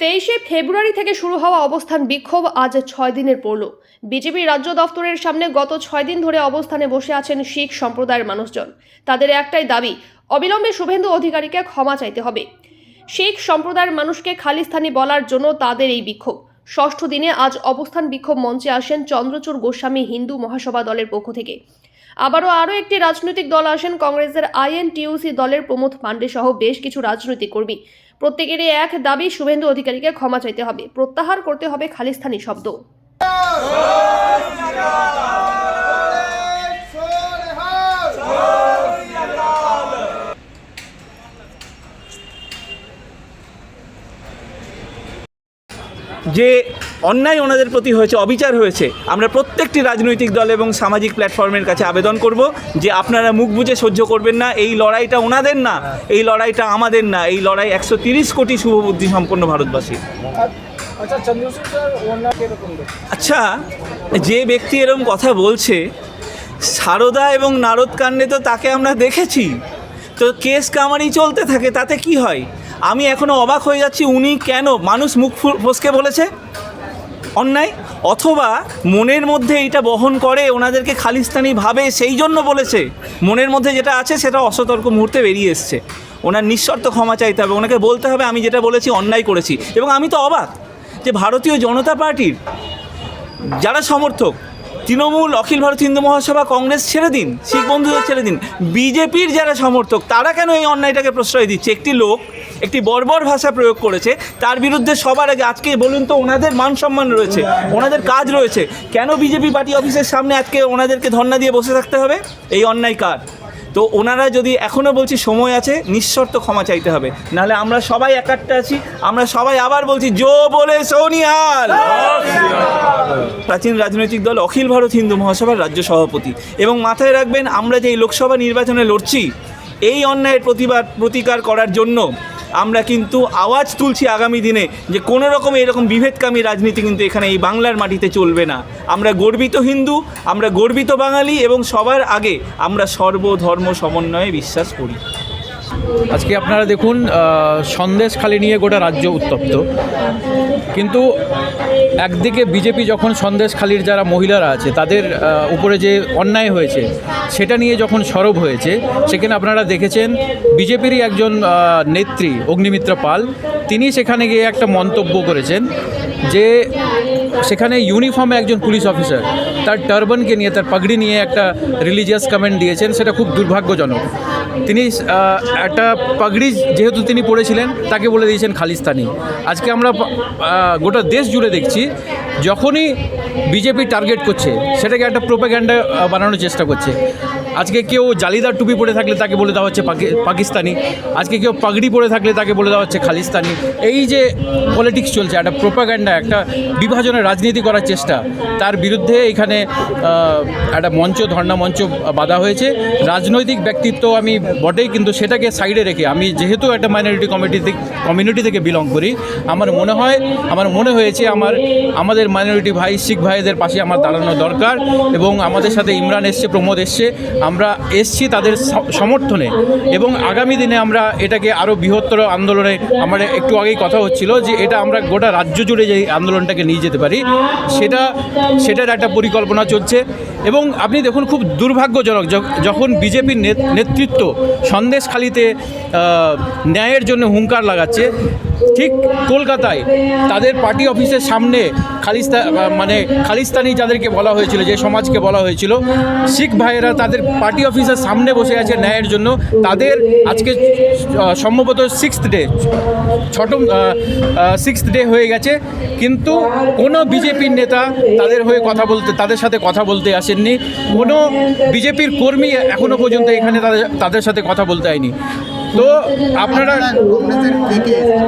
তেইশে ফেব্রুয়ারি থেকে শুরু হওয়া অবস্থান বিক্ষোভ আজ ছয় দিনের পড়ল বিজেপি রাজ্য দফতরের সামনে গত ছয় দিন ধরে অবস্থানে বসে আছেন শিখ সম্প্রদায়ের মানুষজন। তাদের একটাই দাবি, অবিলম্বে শুভেন্দু অধিকারীকে ক্ষমা চাইতে হবে। শিখ সম্প্রদায়ের মানুষকে খালিস্তানি বলার জন্য তাদের এই বিক্ষোভ। ষষ্ঠ দিনে আজ অবস্থান বিক্ষোভ মঞ্চে আসেন চন্দ্রচূড় গোস্বামী হিন্দু মহাসভা দলের পক্ষ থেকে। আবারও আরও একটি রাজনৈতিক দল আসেন কংগ্রেসের আইএনটিউসি দলের প্রমোদ পাণ্ডে সহ বেশ কিছু রাজনৈতিক কর্মী। প্রত্যেকেরই এক দাবি শুভেন্দু অধিকারীকে ক্ষমা চাইতে হবে। প্রত্যাহার করতে হবে খালিস্তানি শব্দ। যে অন্যায় ওনাদের প্রতি হয়েছে অবিচার হয়েছে আমরা প্রত্যেকটি রাজনৈতিক দল এবং সামাজিক প্ল্যাটফর্মের কাছে আবেদন করব যে আপনারা মুখ বুজে সহ্য করবেন না এই লড়াইটা ওনাদের না এই লড়াইটা আমাদের না এই লড়াই একশো তিরিশ কোটি শুভবুদ্ধি সম্পন্ন ভারতবাসী। আচ্ছা? আচ্ছা যে ব্যক্তি এরকম কথা বলছে সারদা এবং নারদ কাণ্ডে তো তাকে আমরা দেখেছি। তো কেস কামারি চলতে থাকে তাতে কি হয়? আমি এখনও অবাক হয়ে যাচ্ছি উনি কেন মানুষ মুখ ফসকে বলেছে? অন্যায় অথবা মনের মধ্যে এইটা বহন করে, ওনাদেরকে খালিস্তানি ভাবে সেই জন্য বলেছে, মনের মধ্যে যেটা আছে সেটা অসতর্ক মুহূর্তে বেরিয়ে এসছে। ওনার নিঃশর্ত ক্ষমা চাইতে হবে, ওনাকে বলতে হবে, আমি যেটা বলেছি অন্যায় করেছি। এবং আমি তো অবাক যে ভারতীয় জনতা পার্টির যারা সমর্থক, তৃণমূল, অখিল ভারত হিন্দু মহাসভা, কংগ্রেস ছেড়ে দিন, শিখ বন্ধুদের ছেড়ে দিন, বিজেপির যারা সমর্থক, তারা কেন এই অন্যায়টাকে প্রশ্রয় দিচ্ছে? একটি লোক একটি বর্বর ভাষা প্রয়োগ করেছে। তার বিরুদ্ধে সবার আগে আজকে বলুন তো ওনাদের মান সম্মান রয়েছে, ওনাদের কাজ রয়েছে। কেন বিজেপি পার্টি অফিসের সামনে আজকে ওনাদেরকে ধর্ণা দিয়ে বসে থাকতে হবে? এই অন্যায় কার? তো ওনারা যদি এখনও বলছি সময় আছে, নিঃশর্ত ক্ষমা চাইতে হবে। নাহলে আমরা সবাই একাট্টা আছি, আমরা সবাই আবার বলছি, জো বলে সোনিয়াল! প্রাচীন রাজনৈতিক দল অখিল ভারত হিন্দু মহাসভার রাজ্য সভাপতি। এবং মাথায় রাখবেন, আমরা যে লোকসভা নির্বাচনে লড়ছি, এই অন্যায়ের প্রতিবাদ, প্রতিকার করার জন্য আমরা কিন্তু আওয়াজ তুলছি আগামী দিনে যে কোনো রকম এরকম বিভেদকামী রাজনীতি কিন্তু এখানে এই বাংলার মাটিতে চলবে না। আমরা গর্বিত হিন্দু, আমরা গর্বিত বাঙালি এবং সবার আগে আমরা সর্বধর্ম সমন্বয়ে বিশ্বাস করি। আজকে আপনারা দেখুন সন্দেশখালি নিয়ে গোটা রাজ্য উত্তপ্ত। কিন্তু একদিকে বিজেপি যখন সন্দেশখালির যারা মহিলারা আছে, তাদের উপরে যে অন্যায় হয়েছে, সেটা নিয়ে যখন সরব হয়েছে, সেখানে আপনারা দেখেছেন বিজেপিরই একজন নেত্রী অগ্নিমিত্রা পাল, তিনি সেখানে গিয়ে একটা মন্তব্য করেছেন যে সেখানে ইউনিফর্মে একজন পুলিশ অফিসার, তার টার্বানকে নিয়ে, তার পাগড়ি নিয়ে একটা রিলিজিয়াস কমেন্ট দিয়েছেন, সেটা খুব দুর্ভাগ্যজনক। তিনি একটা পাগড়ি যেহেতু তিনি পড়েছিলেন, তাকে বলে দিয়েছেন খালিস্তানি। আজকে আমরা গোটা দেশ জুড়ে দেখছি, যখনই বিজেপি টার্গেট করছে, সেটাকে একটা প্রোপাগ্যান্ডা বানানোর চেষ্টা করছে। আজকে কেউ জালিদার টুপি পরে থাকলে তাকে বলে দেওয়া হচ্ছে পাকি- পাকিস্তানি। আজকে কেউ পাগড়ি পরে থাকলে তাকে বলে দেওয়া হচ্ছে খালিস্তানি। এই যে পলিটিক্স চলছে, একটা প্রোপাগ্যান্ডা একটা বিভাজনের রাজনীতি করার চেষ্টা, তার বিরুদ্ধে এখানে একটা মঞ্চ, ধর্ণা মঞ্চ বাধা হয়েছে। রাজনৈতিক ব্যক্তিত্ব আমি বটেই, কিন্তু সেটাকে সাইডে রেখে আমি যেহেতু একটা মাইনরিটি কমিটি কমিউনিটি থেকে বিলং করি, আমার মনে হয়, আমার মনে হয়েছে আমার, আমাদের মাইনরিটি ভাই, শিখ ভাইদের পাশে আমার দাঁড়ানো দরকার এবং আমাদের সাথে ইমরান এসছে, প্রমোদ এসছে। আমরা এসছি তাদের সমর্থনে এবং আগামী দিনে আমরা এটাকে আরও বৃহত্তর আন্দোলনে আমার একটু আগেই কথা হচ্ছিল যে এটা আমরা গোটা রাজ্য জুড়ে যে আন্দোলনটাকে নিয়ে যেতে পারি, সেটা, সেটার একটা পরিকল্পনা চলছে। এবং আপনি দেখুন খুব দুর্ভাগ্যজনক যখন বিজেপির নেতৃত্ব সন্দেশখালিতে ন্যায়ের জন্য হুঙ্কার লাগাচ্ছে ঠিক কলকাতায়। তাদের পার্টি অফিসের সামনে খালিস্তা মানে খালিস্তানি যাদেরকে বলা হয়েছিল, যে সমাজকে বলা হয়েছিল, শিখ ভাইয়েরা তাদের পার্টি অফিসের সামনে বসে আছে ন্যায়ের জন্য। তাদের আজকে সম্ভবত সিক্সথ ডে ছটম সিক্সথ ডে হয়ে গেছে। কিন্তু কোনো বিজেপির নেতা তাদের হয়ে কথা বলতে, তাদের সাথে কথা বলতে আসেননি। কোনো বিজেপির কর্মী এখনও পর্যন্ত এখানে তাদের তাদের সাথে কথা বলতে আয়নি তো আপনারা